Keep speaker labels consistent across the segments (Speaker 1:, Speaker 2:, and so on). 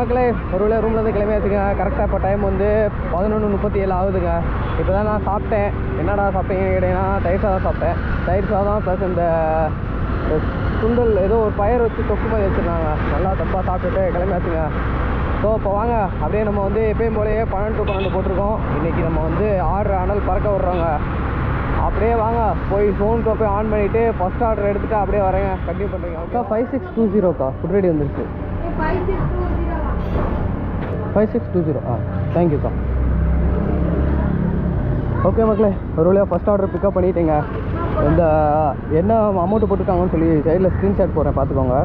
Speaker 1: மக்களே ஒரு வேளை ரூம்லேருந்து கிளம்பியாச்சுங்க கரெக்டாக இப்போ டைம் வந்து பதினொன்று முப்பத்தி ஏழு ஆகுதுங்க. இப்போ தான் நான் சாப்பிட்டேன். என்னடா சாப்பிட்டீங்கன்னு கேட்டீங்கன்னா தயிர் சாதம் சாப்பிட்டேன். தயிர் சாதம் ப்ளஸ் இந்த சுண்டல் ஏதோ ஒரு பயிர் வச்சு தொக்கு மாதிரி வச்சுருந்தாங்க. நல்லா தப்பாக சாப்பிட்டுட்டு கிளம்பியாச்சுங்க ஸோ இப்போ வாங்க. அப்படியே நம்ம வந்து எப்பயும் போலயே பன்னெண்டு டு பன்னெண்டு போட்டிருக்கோம். இன்றைக்கி நம்ம வந்து ஆர்டர் அனல் பறக்க விட்றோங்க. அப்படியே வாங்க. போய் ஃபோன் போய் ஆன் பண்ணிவிட்டு ஃபஸ்ட் ஆர்டர் எடுத்துகிட்டு அப்படியே வரேங்க. கண்டினியூ பண்ணுறீங்க அக்கா ஃபைவ் சிக்ஸ் டூ ஜீரோக்கா ஃபுட் ரெடி வந்துருச்சு. ஃபைவ் சிக்ஸ் டூ ஜீரோ ஆ தேங்க்யூக்கா ஓகே மக்களே ஒரு வழியாக ஃபஸ்ட் ஆர்டர் பிக்கப் பண்ணிட்டீங்க. இந்த என்ன அமௌண்ட்டு போட்டிருக்காங்கன்னு சொல்லி சைடில் ஸ்க்ரீன்ஷாட் போடுறேன் பார்த்துக்கோங்க.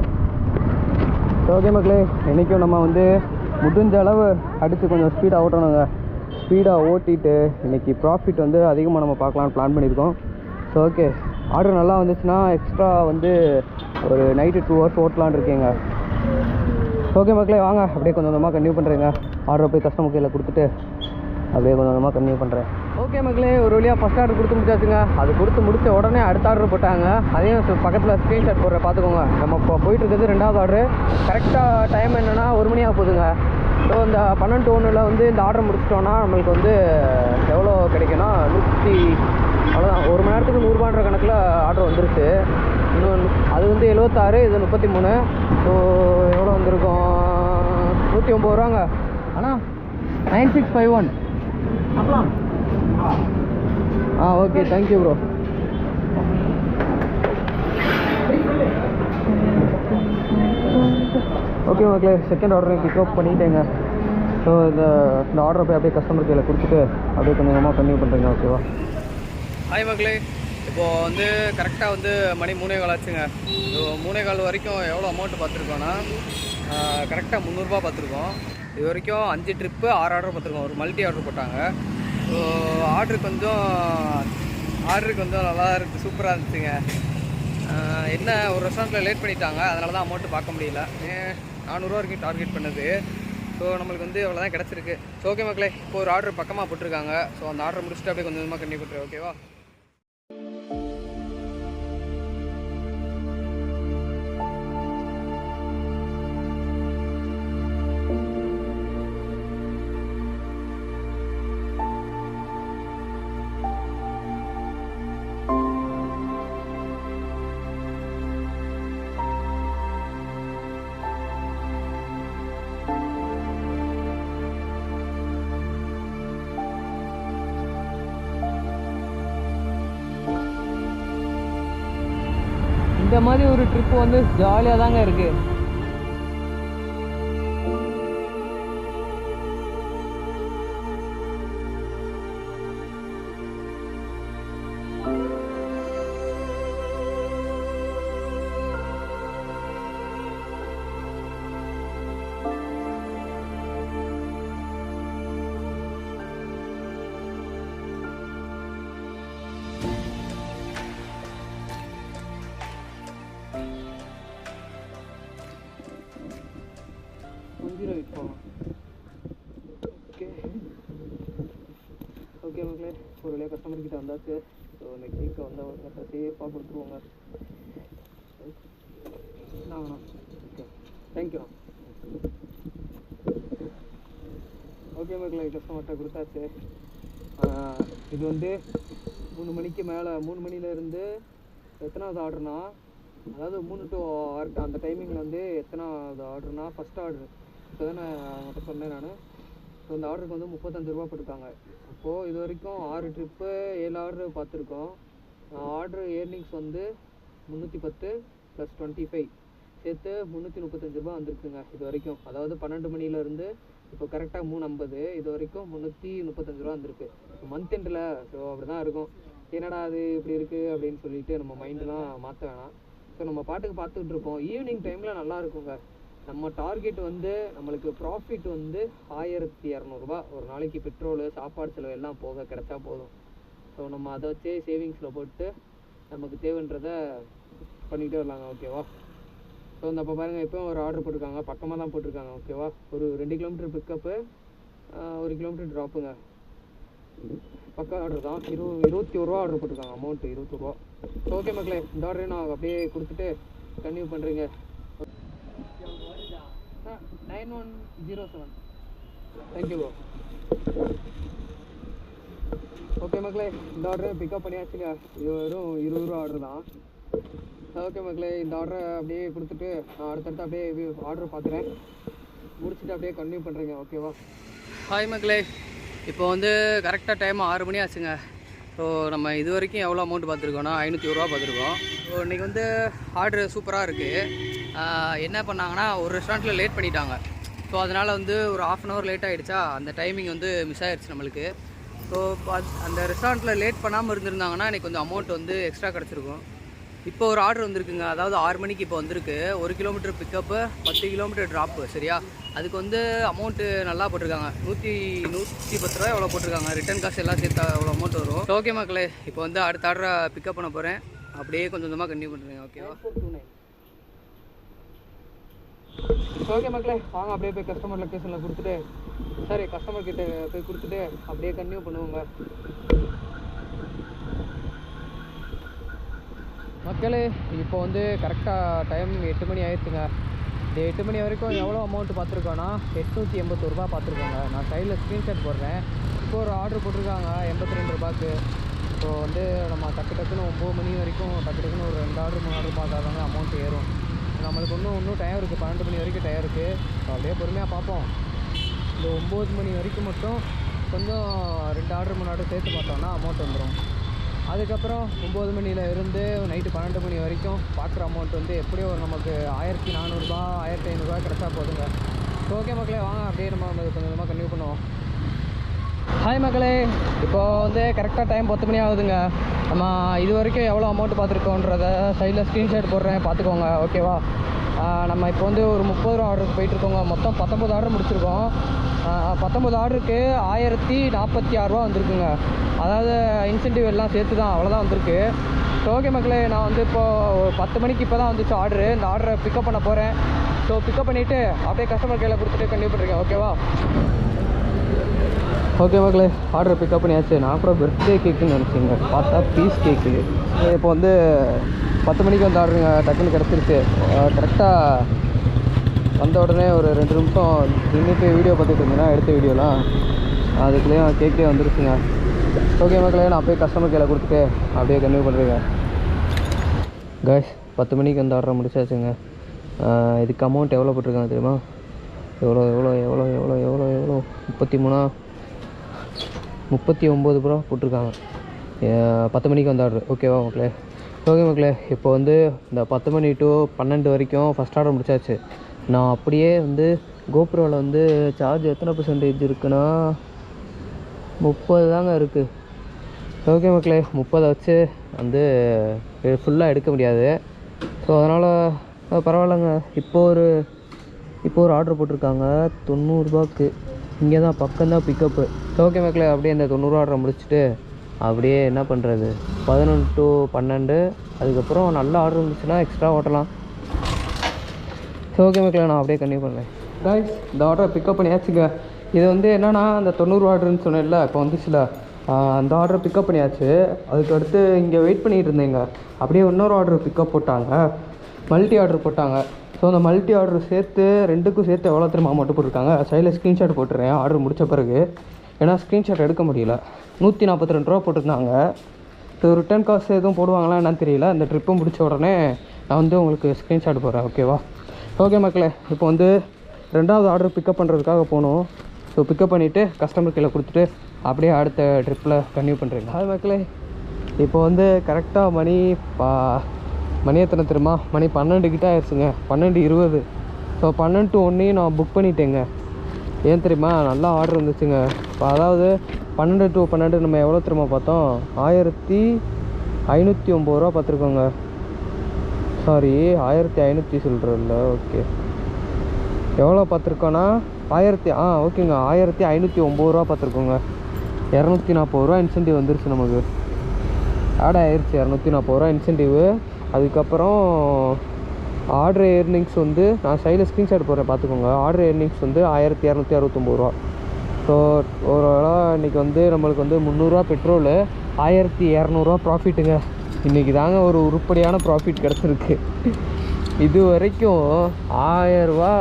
Speaker 1: ஓகே மக்களே இன்றைக்கும் நம்ம வந்து முடிஞ்ச அளவு அடித்து கொஞ்சம் ஸ்பீடாக ஓட்டணுங்க. ஸ்பீடாக ஓட்டிட்டு இன்றைக்கி ப்ராஃபிட் வந்து அதிகமாக நம்ம பார்க்கலான்னு பிளான் பண்ணியிருக்கோம். ஸோ ஓகே ஆர்டர் நல்லா வந்துச்சுன்னா எக்ஸ்ட்ரா வந்து ஒரு நைட்டு டூ ஹவர்ஸ் ஓட்டலான்னு இருக்கேங்க. ஓகே மக்களே வாங்க. அப்படியே கொஞ்சம் கொஞ்சமாக கன்டினியூ பண்ணுறேங்க ஆர்டர் போய் கஸ்டமர் கையில் கொடுத்துட்டு அப்படியே கொஞ்சம் கொஞ்சமாக கன்டினியூ பண்ணுறேன் ஓகே மக்களே ஒரு வழியாக ஃபஸ்ட் ஆர்டர் கொடுத்து முடிச்சாச்சுங்க. அது கொடுத்து முடிச்ச உடனே அடுத்த ஆர்டர் போட்டாங்க. அதையும் பக்கத்தில் ஸ்க்ரீன்ஷாட் போடுற பார்த்துக்கோங்க. நம்ம இப்போ போயிட்டுருக்கிறது ரெண்டாவது ஆர்டர் கரெக்டாக டைம் என்னென்னா ஒரு மணி ஆக போகுதுங்க. ஸோ இந்த பன்னெண்டு ஒன்றில் வந்து இந்த ஆர்டர் முடிச்சிட்டோன்னா நம்மளுக்கு வந்து எவ்வளோ கிடைக்குன்னா நூற்றி அவ்வளோதான் ஒரு மணி நேரத்துக்கு நூறுரூபான்ற கணக்கில் ஆர்டர் வந்துருச்சு. இன்னும் அது வந்து எழுபத்தாறு இது முப்பத்தி மூணு ஸோ எவ்வளோ வந்திருக்கும்? நூற்றி ஒம்பது ரூபாங்க. அண்ணா nine six five one. Ah okay thank you bro okay okay second ஆர்டரையும் pickup பண்ணிட்டேங்க. ஸோ இந்த இந்த ஆர்டரை போய் அப்படியே கஸ்டமர் கையில் கொடுத்துட்டு அப்படியே கொஞ்சம் கொஞ்சமாக கன்டினியூ பண்ணுறேங்க ஓகேவா ஹாய் மக்களே. இப்போது வந்து கரெக்டாக வந்து மணி மூணே கால் ஆச்சுங்க. ஸோ மூணே கால் வரைக்கும் எவ்வளோ அமௌண்ட் பார்த்துருக்கோன்னா கரெக்டாக முந்நூறுரூபா பார்த்துருக்கோம். இது வரைக்கும் அஞ்சு ட்ரிப்பு ஆறு ஆர்டர் பார்த்துருக்கோம். ஒரு மல்டி ஆர்டர் போட்டாங்க. ஸோ ஆர்டர் கொஞ்சம் ஆர்டர் கொஞ்சம் நல்லா இருக்குது சூப்பராக இருந்துச்சுங்க. என்ன ஒரு ரெஸ்டாரண்ட்டில் லேட் பண்ணிட்டாங்க. அதனால தான் அமௌண்ட்டு பார்க்க முடியல. நானூறுரூவா வரைக்கும் டார்கெட் பண்ணது. ஸோ நம்மளுக்கு வந்து அவ்வளோதான் கிடச்சிருக்கு. ஸோ ஓகே மக்களே இப்போ ஒரு ஆர்டர் பக்கமாக போட்டிருக்காங்க. ஸோ அந்த ஆர்டர் முடிச்சுட்டு அப்படியே கொஞ்சம் கொஞ்சமாக கண்டிப்பாக ஓகேவா இந்த மாதிரி ஒரு ட்ரிப் வந்து ஜாலியாக தாங்க இருக்குது ஜீரோ எயிட் ஓகே ஓகே மக்களே ஒரு வழியாக கஸ்டமர் கிட்ட வந்தாச்சு ஸோ இந்த கேக்கை வந்து அவங்க சேஃபாக கொடுத்துருவாங்க என்ன ஓகே தேங்க்யூ ஓகே மக்களே கஸ்டமர்கிட்ட கொடுத்தாச்சு இது வந்து மூணு மணிக்கு மேலே மூணு மணிலேருந்து எத்தனாவது ஆர்டர்னா அதாவது மூணு டு ஆறு அந்த டைமிங்கில் வந்து எத்தனாவது ஆர்டர்னா ஃபஸ்ட் ஆர்டர் இப்போ தான் நான் அவங்கள்ட்ட சொன்னேன் நான். ஸோ இந்த ஆர்டருக்கு வந்து முப்பத்தஞ்சு ரூபா போட்டிருக்காங்க. அப்போது இது வரைக்கும் ஆறு ட்ரிப்பு ஏழு ஆர்டர் பார்த்துருக்கோம். ஆர்டர் ஏர்னிங்ஸ் வந்து முந்நூற்றி பத்து ப்ளஸ் டுவெண்ட்டி ஃபைவ் சேர்த்து முந்நூற்றி முப்பத்தஞ்சு ரூபா வந்திருக்குங்க இது வரைக்கும். அதாவது பன்னெண்டு மணிலேருந்து இப்போ கரெக்டாக மூணு ஐம்பது இது வரைக்கும் முந்நூற்றி முப்பத்தஞ்சு ரூபா வந்திருக்கு. மந்த் எண்டில் ஸோ அப்படி தான் இருக்கும். என்னடா அது இப்படி இருக்குது அப்படின்னு சொல்லிட்டு நம்ம மைண்டெலாம் மாற்ற வேணாம். ஸோ நம்ம பாட்டுக்கு பார்த்துக்கிட்டு இருப்போம். ஈவினிங் டைமில் நல்லா இருக்குங்க. நம்ம டார்கெட் வந்து நம்மளுக்கு ப்ராஃபிட் வந்து ஆயிரத்தி இரநூறுபா ஒரு நாளைக்கு பெட்ரோலு சாப்பாடு செலவு எல்லாம் போக கிடைச்சா போதும். ஸோ நம்ம அதை வச்சே சேவிங்ஸில் போட்டு நமக்கு தேவைன்றதை பண்ணிக்கிட்டே வரலாங்க ஓகேவா ஸோ இந்த அப்போ பாருங்கள் இப்போ ஒரு ஆர்டர் போட்டிருக்காங்க. பக்கமாக தான் போட்டிருக்காங்க ஓகேவா ஒரு ரெண்டு கிலோமீட்டர் பிக்கப்பு ஒரு கிலோமீட்டர் ட்ராப்புங்க பக்கம் ஆர்டர் தான். இரு இருபத்தி ஒரு ரூபா ஆர்டர் போட்டிருக்காங்க அமௌண்ட்டு இருபத்தொருவா ரூபா. ஓகே மக்களே இந்த ஆர்டரே நான் அப்படியே கொடுத்துட்டு கன்டினியூ பண்ணுறீங்க nine one zero seven thank you bro okay மக்களே இந்த ஆர்டரை பிக்கப் பண்ணியாச்சுங்க இது வெறும் இருபது ரூபா ஆர்டர் தான். ஓகே மக்களே இந்த ஆர்டரை அப்படியே கொடுத்துட்டு நான் அடுத்தடுத்து அப்படியே ஆர்டர் பார்க்குறேன். முடிச்சுட்டு அப்படியே கண்டினியூ பண்ணுறேங்க ஓகேவா ஹாய் மக்களே. இப்போ வந்து கரெக்டாக டைம் ஆறு மணி ஆச்சுங்க. ஸோ நம்ம இது வரைக்கும் எவ்வளோ அமௌண்ட் பார்த்துருக்கோம்னா ஐநூற்றி ரூபா பார்த்துருக்கோம். ஸோ இன்றைக்கி வந்து ஆர்டர் சூப்பராக இருக்குது என்ன பண்ணாங்கன்னா ஒரு ரெஸ்டாரண்ட்டில் லேட் பண்ணிட்டாங்க. ஸோ அதனால் வந்து ஒரு ஆஃப் அன் ஹவர் லேட் ஆகிடுச்சா அந்த டைமிங் வந்து மிஸ் ஆகிடுச்சு நம்மளுக்கு. ஸோ அந்த ரெஸ்டாரண்ட்டில் லேட் பண்ணாமல் இருந்திருந்தாங்கன்னா எனக்கு கொஞ்சம் அமௌண்ட் வந்து எக்ஸ்ட்ரா கிடச்சிருக்கும். இப்போ ஒரு ஆர்டர் வந்திருக்குங்க. அதாவது ஆறு மணிக்கு இப்போ வந்திருக்கு. ஒரு கிலோமீட்டர் பிக்கப்பு பத்து கிலோமீட்டர் ட்ராப்பு சரியா? அதுக்கு வந்து அமௌண்ட்டு நல்லா போட்டிருக்காங்க. நூற்றி நூற்றி பத்து ரூபா எவ்வளோ போட்டிருக்காங்க. ரிட்டர்ன் காசு எல்லாம் சேர்த்தா எவ்வளோ அமௌண்ட் வரும். ஓகே மக்களே இப்போ வந்து அடுத்த ஆர்டரை பிக்கப் பண்ண போகிறேன் அப்படியே கொஞ்சம் கொஞ்சமாக கண்டினியூ பண்ணுறேன் ஓகேவா ஓகே மக்களே வாங்க அப்படியே போய் கஸ்டமர் லொக்கேஷனில் கொடுத்துட்டு சரி கஸ்டமர் கிட்ட போய் கொடுத்துட்டு அப்படியே கன்டினியூ பண்ணுவோங்க மக்களே இப்போ வந்து கரெக்டாக டைம் எட்டு மணி ஆயிடுச்சுங்க. இந்த எட்டு மணி வரைக்கும் எவ்வளோ அமௌண்ட் பார்த்துருக்கோன்னா எட்நூற்றி எண்பத்தொரு ரூபா பார்த்துருக்கோங்க. நான் சைடில் ஸ்க்ரீன்ஷாட் போடுறேன். இப்போ ஒரு ஆர்டர் போட்டிருக்காங்க எண்பத்தி ரெண்டு ரூபாய்க்கு. ஸோ வந்து நம்ம டக்கு டக்குன்னு ஒம்பது மணி வரைக்கும் டக்கு டக்குன்னு ஒரு ரெண்டு ஆர்டர் மூணு ஆர்டர் பார்த்தாதாங்க அமௌண்ட் ஏறும். நம்மளுக்கு இன்னும் இன்னும் டயம் இருக்குது பன்னெண்டு மணி வரைக்கும் டயம் இருக்குது அப்படியே பொறுமையாக பார்ப்போம். இந்த ஒம்பது மணி வரைக்கும் மட்டும் கொஞ்சம் ரெண்டு ஆர்டர் மூணு ஆர்டர் சேர்த்து பார்த்தோம்னா அமௌண்ட் வந்துடும் அதுக்கப்புறம் ஒம்பது மணியில் இருந்து நைட்டு பன்னெண்டு மணி வரைக்கும் பார்க்குற அமௌண்ட் வந்து எப்படியும் ஒரு நமக்கு ஆயிரத்தி நானூறுரூபா ஆயிரத்தி ஐநூறுரூவா கிடச்சா போதுங்க. ஓகே மக்களே வாங்க. அப்படியே நம்ம கொஞ்சம் கொஞ்சமாக கன்டினியூ பண்ணுவோம். ஹாய் மக்களே இப்போ வந்து கரெக்டாக டைம் பத்து மணி ஆகுதுங்க. நம்ம இது வரைக்கும் எவ்வளோ அமௌண்ட் பார்த்துருக்கோன்றத சைடில் ஸ்க்ரீன்ஷாட் போடுறேன். பார்த்துக்கோங்க. ஓகேவா நம்ம இப்போ வந்து ஒரு முப்பது ரூபா ஆர்டருக்கு போயிட்டுருக்கோங்க மொத்தம் பத்தொம்பது ஆர்டர் முடிச்சிருக்கோம். பத்தொம்பது ஆர்டருக்கு ஆயிரத்தி நாற்பத்தி ஆறுரூவா வந்திருக்குங்க. அதாவது இன்சென்டிவ் எல்லாம் சேர்த்து தான் அவ்வளோதான் வந்திருக்கு. ஸோ ஓகே மக்களே நான் வந்து இப்போது பத்து மணிக்கு இப்போ தான் வந்துச்சு ஆர்டரு இந்த ஆர்டரை பிக்கப் பண்ண போகிறேன் ஸோ பிக்கப் பண்ணிவிட்டு அப்படியே கஸ்டமர் கையில் கொடுத்துட்டு கண்டிப்பாக இருக்கேன் ஓகேவா ஓகே மக்களே ஆர்டர் பிக்கப் பண்ணியாச்சு. நான் கூட பர்த்டே கேக்குன்னு நினச்சிங்க. பார்த்தா பீஸ் கேக்கு இப்போ வந்து பத்து மணிக்கு வந்து ஆர்டருங்க டக்குன்னு கிடச்சிருச்சு. கரெக்டாக வந்த உடனே ஒரு ரெண்டு நிமிஷம் நின்றுட்டு வீடியோ பார்த்துட்டு இருந்தேன்னா எடுத்த வீடியோலாம் அதுக்குள்ளேயும் கேக்கே வந்துருச்சுங்க. ஓகே மக்களே நான் போய் கஸ்டமர் கேல கொடுத்துட்டு அப்படியே கன்டினியூ பண்ணுறேங்க கேஷ் பத்து மணிக்கு வந்து ஆர்டர் முடிச்சாச்சுங்க. இதுக்கு அமௌண்ட் எவ்வளோ போட்டிருக்காங்க தெரியுமா? எவ்வளோ எவ்வளோ எவ்வளோ எவ்வளோ எவ்வளோ எவ்வளோ முப்பத்தி மூணா? முப்பத்தி ஒம்பது ரூபா போட்டிருக்காங்க. பத்து மணிக்கு வந்த ஆர்டர் ஓகேவா மக்களே? ஓகே மக்களே இப்போ வந்து இந்த பத்து மணி டு பன்னெண்டு வரைக்கும் ஃபஸ்ட் ஆர்டர் முடிச்சாச்சு. நான் அப்படியே வந்து கோப்ரோவில் வந்து சார்ஜ் எத்தனை பர்சன்டேஜ் இருக்குன்னா முப்பது தாங்க இருக்குது ஓகே மக்களே முப்பதை வச்சு வந்து ஃபுல்லாக எடுக்க முடியாது. ஸோ அதனால் பரவாயில்லைங்க. இப்போ ஒரு இப்போ ஒரு ஆர்டர் போட்டிருக்காங்க. தொண்ணூறுரூபாக்கு இங்கே தான் பக்கம்தான் பிக்கப்பு டோக்கே மேக்கில் அப்படியே இந்த தொண்ணூறு ஆர்டரை முடிச்சுட்டு அப்படியே என்ன பண்ணுறது பதினொன்று டு பன்னெண்டு. அதுக்கப்புறம் நல்ல ஆர்டர் இருந்துச்சுன்னா எக்ஸ்ட்ரா ஓட்டலாம் ஸோ ஓகே நான் அப்படியே கண்டினியூ பண்ணுறேன் காய்ஸ் இந்த ஆர்டரை பிக்கப் பண்ணியாச்சுங்க. இது வந்து என்னன்னா அந்த தொண்ணூறு ஆர்டர்னு சொன்னேன்ல இப்போ வந்துச்சுல. அந்த ஆர்டரை பிக்கப் பண்ணியாச்சு. அதுக்கு அடுத்து இங்கே வெயிட் பண்ணிகிட்டு இருந்தேங்க. அப்படியே இன்னொரு ஆர்டர் பிக்கப் போட்டாங்க. மல்டி ஆர்டர் போட்டாங்க. ஸோ அந்த மல்டி ஆர்டர் சேர்த்து ரெண்டுக்கும் சேர்த்து எவ்வளோ திரும்ப அமௌண்ட் போட்டிருக்காங்க? சைடில் ஸ்க்ரீன்ஷாட் போட்டுறேன் ஆர்டர் முடிச்ச பிறகு. ஏன்னா ஸ்க்ரீன்ஷாட் எடுக்க முடியல. நூற்றி நாற்பத்தி ரெண்டு ரூபா போட்டிருந்தாங்க. ஸோ ரிட்டர்ன் காசு எதுவும் போடுவாங்களா என்னன்னு தெரியல. இந்த ட்ரிப்பும் முடிச்ச உடனே நான் வந்து உங்களுக்கு ஸ்க்ரீன்ஷாட் போடுறேன் ஓகேவா ஓகே மக்களே இப்போ வந்து ரெண்டாவது ஆர்டர் பிக்கப் பண்ணுறதுக்காக போகணும் ஸோ பிக்கப் பண்ணிவிட்டு கஸ்டமர் கையில் கொடுத்துட்டு அப்படியே அடுத்த ட்ரிப்பில் கன்டினியூ பண்ணுறேங்க ஹாய் மக்களே. இப்போ வந்து கரெக்டாக மணி பா மணி எத்தனை தெரியுமா மணி பன்னெண்டு கிட்ட ஆயிடுச்சுங்க. பன்னெண்டு இருபது. ஸோ பன்னெண்டு டு ஒன்றையும் நான் புக் பண்ணிட்டேங்க. ஏன் தெரியுமா? நல்லா ஆர்டர் வந்துச்சுங்க இப்போ அதாவது பன்னெண்டு டு பன்னெண்டு நம்ம எவ்வளோ தெரியுமா பார்த்தோம்? ஆயிரத்தி ஐநூற்றி ஒம்பது ரூபா பார்த்துருக்கோங்க. சாரி ஆயிரத்தி ஐநூற்றி சொல்கிறல்ல ஓகே எவ்வளோ பார்த்துருக்கோன்னா ஆயிரத்தி ஆ ஓகேங்க. ஆயிரத்தி ஐநூற்றி ஒம்பது ரூபா பார்த்துருக்கோங்க. இரநூத்தி நாற்பது ரூபா இன்சென்டிவ் வந்துருச்சு நமக்கு. ஆட் ஆயிடுச்சு இரநூத்தி நாற்பது ரூபா இன்சென்டிவ் அதுக்கப்புறம் ஆர்டர் ஏர்னிங்ஸ் வந்து நான் சைடில் ஸ்க்ரீன்ஷாட் போடுறேன் பார்த்துக்கோங்க. ஆர்டர் ஏர்னிங்ஸ் வந்து ஆயிரத்தி இரநூத்தி அறுபத்தொம்பது ரூபா. ஸோ ஓவராலாக இன்றைக்கி வந்து நம்மளுக்கு வந்து முந்நூறுரூவா பெட்ரோலு ஆயிரத்தி இரநூறுவா ப்ராஃபிட்டுங்க இன்றைக்கி தாங்க ஒரு உருப்படியான ப்ராஃபிட் கிடச்சிருக்கு. இது வரைக்கும் ஆயரூவா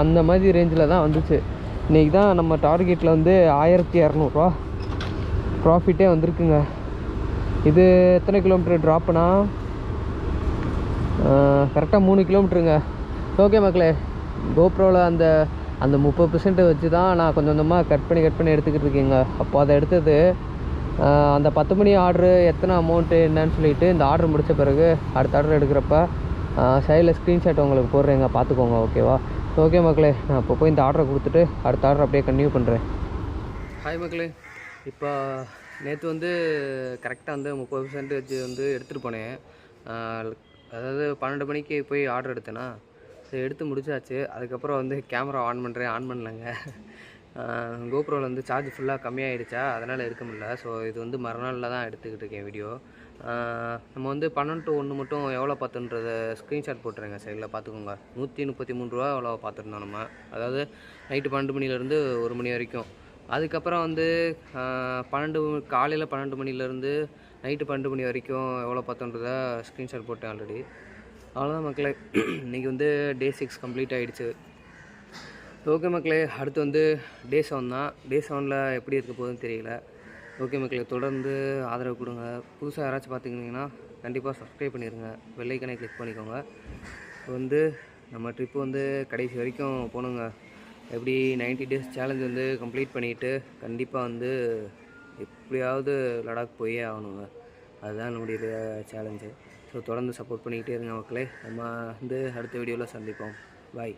Speaker 1: அந்த மாதிரி ரேஞ்சில் தான் வந்துச்சு. இன்றைக்கி தான் நம்ம டார்கெட்டில் வந்து ஆயிரத்தி இரநூறுவா ப்ராஃபிட்டே வந்திருக்குங்க. இது எத்தனை கிலோமீட்டர் ட்ராப்புனா கரெக்டாக மூணு கிலோமீட்டருங்க. ஓகே மக்களே கோப்ரோவில் அந்த அந்த முப்பது பர்சன்ட் வச்சு தான் நான் கொஞ்சம் கொஞ்சமாக கட் பண்ணி கட் பண்ணி எடுத்துக்கிட்டு இருக்கேங்க. அப்போ அதை எடுத்தது அந்த பத்து மணி ஆர்டரு எத்தனை அமௌண்ட்டு என்னன்னு சொல்லிட்டு இந்த ஆர்டர் முடித்த பிறகு அடுத்த ஆர்டர் எடுக்கிறப்ப சைடில் ஸ்க்ரீன்ஷாட் உங்களுக்கு போடுறேங்க. பார்த்துக்கோங்க ஓகேவா ஓகே மக்களே நான் இப்போ போய் இந்த ஆர்டரை கொடுத்துட்டு அடுத்த ஆர்டர் அப்படியே கண்டினியூ பண்ணுறேன் ஹாய் மக்களே இப்போ நேற்று வந்து கரெக்டாக வந்து முப்பது பர்சன்டேஜ் வந்து எடுத்துகிட்டு போனேன். அதாவது பன்னெண்டு மணிக்கு போய் ஆர்டர் எடுத்தேன்னா சரி எடுத்து முடிச்சாச்சு. அதுக்கப்புறம் வந்து கேமரா ஆன் பண்ணுறேன் ஆன் பண்ணலங்க. கோப்ரோவில் வந்து சார்ஜ் ஃபுல்லாக கம்மியாயிடுச்சா? அதனால் எடுக்க முடியல. ஸோ இது வந்து மறுநாளில் தான் எடுத்துக்கிட்டு இருக்கேன் வீடியோ நம்ம வந்து பன்னெண்டு டு ஒன்று மட்டும் எவ்வளோ பார்த்துன்றத ஸ்க்ரீன்ஷாட் போட்டுருங்க சைடில் பார்த்துக்கோங்க. நூற்றி முப்பத்தி மூணு ரூபா எவ்வளோ பார்த்துருந்தோம் நம்ம. அதாவது நைட்டு பன்னெண்டு மணிலேருந்து ஒரு மணி வரைக்கும். அதுக்கப்புறம் வந்து பன்னெண்டு காலையில் பன்னெண்டு மணிலேருந்து நைட்டு பன்னெண்டு மணி வரைக்கும் எவ்வளோ பார்த்தோன்றத ஸ்க்ரீன்ஷாட் போட்டேன் ஆல்ரெடி அவ்வளோதான் மக்களே. இன்றைக்கி வந்து டே சிக்ஸ் கம்ப்ளீட் ஆகிடுச்சு ஓகே மக்களே அடுத்து வந்து டே செவன் தான். டே செவனில் எப்படி இருக்க போகுதுன்னு தெரியல. ஓகே மக்களே தொடர்ந்து ஆதரவு கொடுங்க. புதுசாக யாராச்சும் பார்த்துக்கிட்டிங்கன்னா கண்டிப்பாக சப்ஸ்கிரைப் பண்ணிடுங்க வெள்ளைக்கனை கிளிக் பண்ணிக்கோங்க. இப்போ வந்து நம்ம ட்ரிப்பு வந்து கடைசி வரைக்கும் போகணுங்க. எப்படி 90 டேஸ் சேலஞ்ச் வந்து கம்ப்ளீட் பண்ணிவிட்டு கண்டிப்பாக வந்து எப்படியாவது லடாக் போயே ஆகணுங்க. அதுதான் நம்முடைய சேலஞ்சு ஸோ தொடர்ந்து சப்போர்ட் பண்ணிக்கிட்டே இருங்க மக்களே. நம்ம வந்து அடுத்த வீடியோவில் சந்திப்போம். பாய்